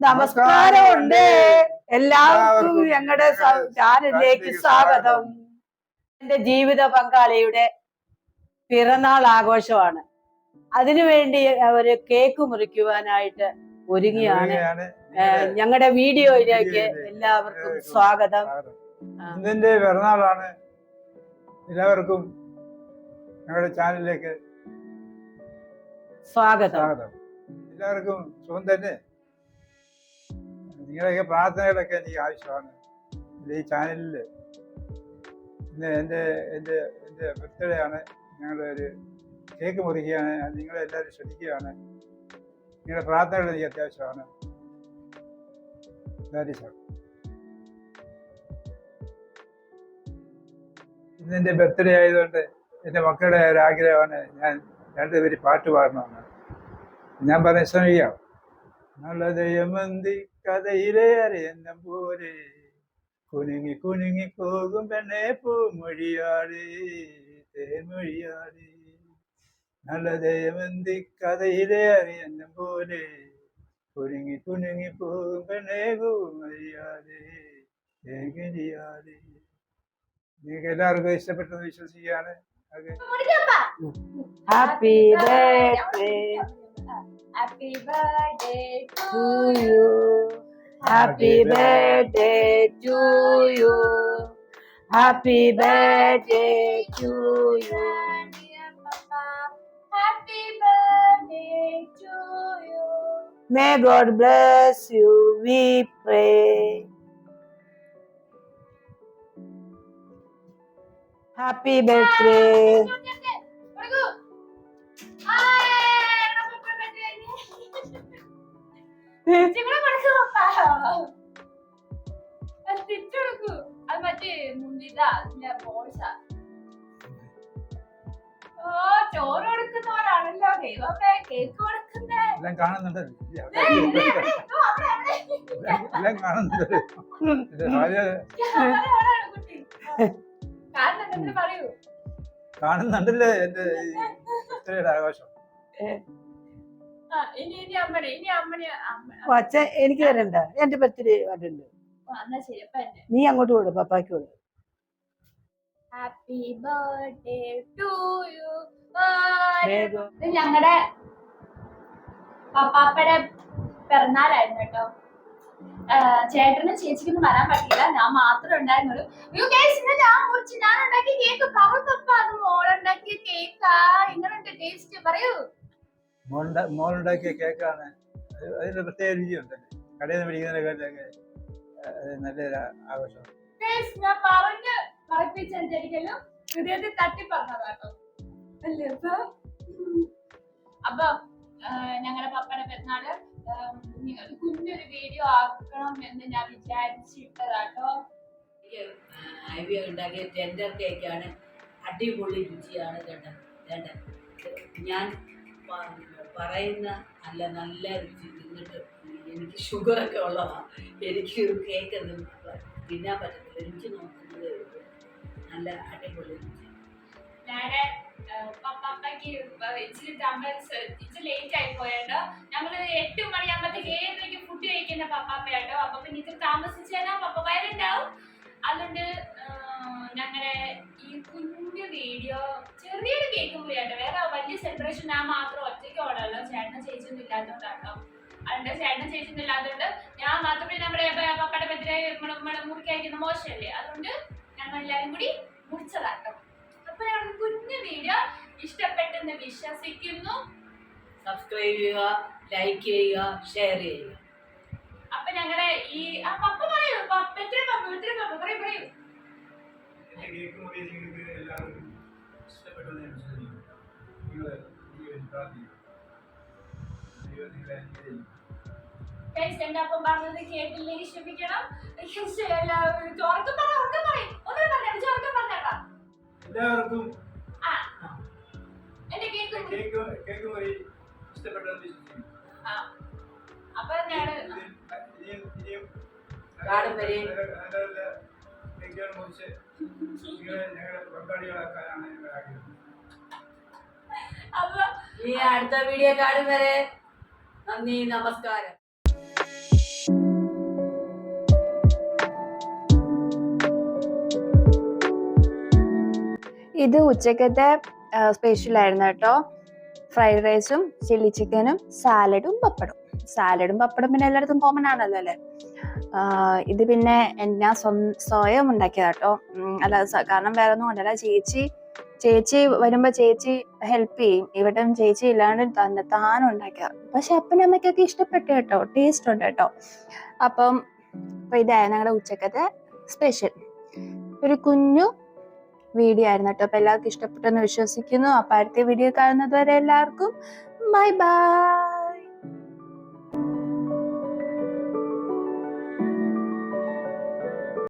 നമസ്കാരമുണ്ട്. എല്ലാവർക്കും ഞങ്ങളുടെ ചാനലിലേക്ക് സ്വാഗതം. എന്റെ ജീവിത പങ്കാളിയുടെ പിറന്നാൾ ആഘോഷമാണ്. അതിനുവേണ്ടി അവർ കേക്ക് മുറിക്കുവാനായിട്ട് ഒരുങ്ങിയാണ്. ഞങ്ങളുടെ വീഡിയോയിലേക്ക് എല്ലാവർക്കും സ്വാഗതം. ഇന്നെന്റെ പിറന്നാളാണ്. എല്ലാവർക്കും ഞങ്ങളുടെ ചാനലിലേക്ക് സ്വാഗതം. എല്ലാവർക്കും സുഖം തന്നെ? നിങ്ങളുടെയൊക്കെ പ്രാർത്ഥനകളൊക്കെ എനിക്ക് ആവശ്യമാണ്. ഈ ചാനലിൽ ഇന്ന് എന്റെ എന്റെ എന്റെ ബർത്ത്ഡേ ആണ്. ഞങ്ങളുടെ ഒരു കേക്ക് മുറിക്കുകയാണ്. നിങ്ങളെല്ലാവരും നിങ്ങളെ ശ്രദ്ധിക്കുകയാണ്. നിങ്ങളുടെ പ്രാർത്ഥനകൾ എനിക്ക് അത്യാവശ്യമാണ്. ദാറ്റ് ഈസ് ഓൾ ഇന്ന് എന്റെ ബർത്ത്ഡേ ആയതുകൊണ്ട് എന്റെ മക്കളുടെ ഒരു ആഗ്രഹമാണ് ഞാൻ രണ്ടുപേര് പാട്ട് പാടണമെന്ന്. ഞാൻ പറഞ്ഞ ശ്രമിക്കാം. നല്ല ദയമന്തി കഥയിലെ അറിയുന്ന പോലെ കുനുങ്ങി കുനുങ്ങി പോകും പെണ്ണെ പൂമൊഴിയാളി തേൻമൊഴിയാടി. നല്ല ദയമന്തി കഥയിലെ അറിയുന്ന പോലെ കുനുങ്ങി കുനുങ്ങി പോകും പെണ്ണെ പൂമൊഴിയാളി നിങ്ങൾക്ക് എല്ലാവർക്കും ഇഷ്ടപ്പെട്ടെന്ന് വിശ്വസിക്കുകയാണ്. Happy birthday happy birthday to to you. Happy birthday to you happy birthday to you. Happy birthday to you. may god bless you we pray happy birthday papa. അത് മറ്റേ മുന്തിരിതാ, അതിന്റെ balls ഓ ചോറ് കൊടുക്കുന്നവരാണല്ലോ. ദൈവമേ കേക്ക് കൊടുക്കുന്നേ. എല്ലാം കാണുന്നുണ്ട്. എല്ലാം കാണുന്നുണ്ട്. കാണുന്നുണ്ടല്ലേ എന്റെ ഇത്രയുടെ ആഘോഷം? അച്ഛൻ എനിക്ക് തരണ്ട. എന്റെ ബർത്ത്ഡേ അപ്പൊ നീ അങ്ങോട്ട് കൊടു പപ്പാക്ക് കൊടു ഹാപ്പി ബർത്ത്ഡേ ടു യു ഞങ്ങളുടെ പപ്പാപ്പയുടെ പിറന്നാളായിരുന്നു കേട്ടോ. ചേട്ടനും ചേച്ചിക്കൊന്നും വരാൻ പറ്റില്ല ഞാൻ മാത്രം ഉണ്ടായിരുന്നുള്ളൂ. യു കേസ് ഇന്ന് ഞാൻ മുറിച്ച് ഞാൻ ഉണ്ടാക്കിയ കേക്ക് പവർ പപ്പ അത് മോളുണ്ടാക്കിയ കേക്കാ എങ്ങനെയുണ്ട് ടേസ്റ്റ് പറയൂ. മോളുണ്ട മോളുണ്ടാക്കിയ കേക്കാണ്. അത് അതിന്റെ പ്രത്യേക രുചിയുണ്ട്. കടയിൽ നിന്ന് പിടിക്കുന്ന കേട്ടൊക്കെ നല്ലൊരു ആഘോഷം ഞാൻ പറഞ്ഞ് ഹൃദയത്തിൽ തട്ടി പറഞ്ഞതാട്ടോ അല്ലേ അപ്പൊ? ഞങ്ങളുടെ പപ്പയുടെ പെരുന്നാൾ ഒരു കുഞ്ഞൊരു വീഡിയോ ആക്കണം എന്ന് ഞാൻ വിചാരിച്ചിട്ടതാട്ടോ. ഐവി ഉണ്ടാക്കിയ ടെൻഡർ കേക്കാണ് അടിപൊളി രുചിയാണ് കേട്ടോ കേട്ടോ ഞാൻ പറയുന്ന നല്ല നല്ല രുചി തിന്നിട്ട് എനിക്ക് ഷുഗറൊക്കെ ഉള്ളതാണ് എനിക്ക് കേക്ക് ഒന്നും തിന്നാൻ പറ്റത്തില്ല. രുചി നോക്കുന്നതേ നല്ല അടിപൊളി രുചി. ഇച്ചിരി ഇച്ചിരി ലേറ്റ് ആയി താമസിച്ചാൽ പപ്പ ഞങ്ങളുടെ ഈ കുഞ്ഞു വീഡിയോ ചെറിയൊരു കേക്ക് മുറിയാട്ടോ വേറെ വലിയ സെലിബ്രേഷൻ ഞാൻ മാത്രം ചേച്ചിയൊന്നും ഇല്ലാത്തതുകൊണ്ടാണോ അതുകൊണ്ട് ചേട്ടൻ ചേച്ചിയൊന്നും ഇല്ലാത്തതുകൊണ്ട് ഞാൻ മാത്രമേ നമ്മുടെ പപ്പയുടെ ബർത്ത്ഡേ മുറിക്ക് അയക്കുന്ന മോശമല്ലേ? അതുകൊണ്ട് ഞങ്ങൾ എല്ലാവരും കൂടി മുറിച്ചതാട്ടോ. അപ്പൊ ഞങ്ങളുടെ കുഞ്ഞു വീഡിയോ ഇഷ്ടപ്പെട്ടെന്ന് വിശ്വസിക്കുന്നു. സബ്സ്ക്രൈബ് ചെയ്യുക ലൈക്ക് ചെയ്യുക ഷെയർ ചെയ്യുക. അപ്പൊ ഞങ്ങളെ ഈ ആ പപ്പ പറയൂ പപ്പ എത്ര പപ്പ എത്ര പപ്പ? പറയൂ പറയൂ. നിങ്ങൾ പ്രാർത്ഥിക്കുക. അപ്പം പറഞ്ഞത് കേട്ടില്ലെങ്കിൽ ക്ഷമിക്കണം ഗൈസ്, എല്ലാവരും ചോർക്കം പറ ഉറക്കം പറയും ഒന്നും പറഞ്ഞേ ചോർക്കം പറഞ്ഞേക്കാം. എല്ലാവർക്കും ആ. എന്റെ കേക്ക് മുറി. കേക്ക് കേക്ക് മുറി ഇഷ്ടപ്പെട്ടെന്ന് വിശ്വസിക്കുന്നു ആ. അപ്പൊ ഈ അടുത്ത വീഡിയോ കാണും വരെ. നന്ദി നമസ്കാരം. ഇത് ഉച്ചക്കത്തെ സ്പെഷ്യൽ ആയിരുന്നു കേട്ടോ. ഫ്രൈഡ് റൈസും ചില്ലി ചിക്കനും സാലഡും പപ്പടും സാലഡും പപ്പടും പിന്നെ എല്ലായിടത്തും കോമൺ ആണല്ലോ അല്ലേ? ഇത് പിന്നെ ഞാൻ സ്വയം ഉണ്ടാക്കിയതാട്ടോ അല്ല കാരണം വേറെ ഒന്നും കൊണ്ടല്ല. ചേച്ചി ചേച്ചി വരുമ്പോ ചേച്ചി ഹെൽപ്പ് ചെയ്യും. ഇവിടെ ചേച്ചി ഇല്ലാണ്ട് തന്നെ താനും ഉണ്ടാക്കിയത് പക്ഷെ അപ്പനമ്മക്കൊക്കെ ഇഷ്ടപ്പെട്ടു കേട്ടോ. ടേസ്റ്റ് ഉണ്ട് കേട്ടോ. അപ്പം ഇതായിരുന്നു ഞങ്ങളുടെ ഉച്ചക്കത്തെ സ്പെഷ്യൽ ഒരു കുഞ്ഞു വീഡിയോ ആയിരുന്നു കേട്ടോ. അപ്പൊ എല്ലാവർക്കും ഇഷ്ടപ്പെട്ടെന്ന് വിശ്വസിക്കുന്നു. അപ്പൊ അടുത്ത വീഡിയോ കാണുന്നത് വരെ എല്ലാവർക്കും ബൈ ബൈ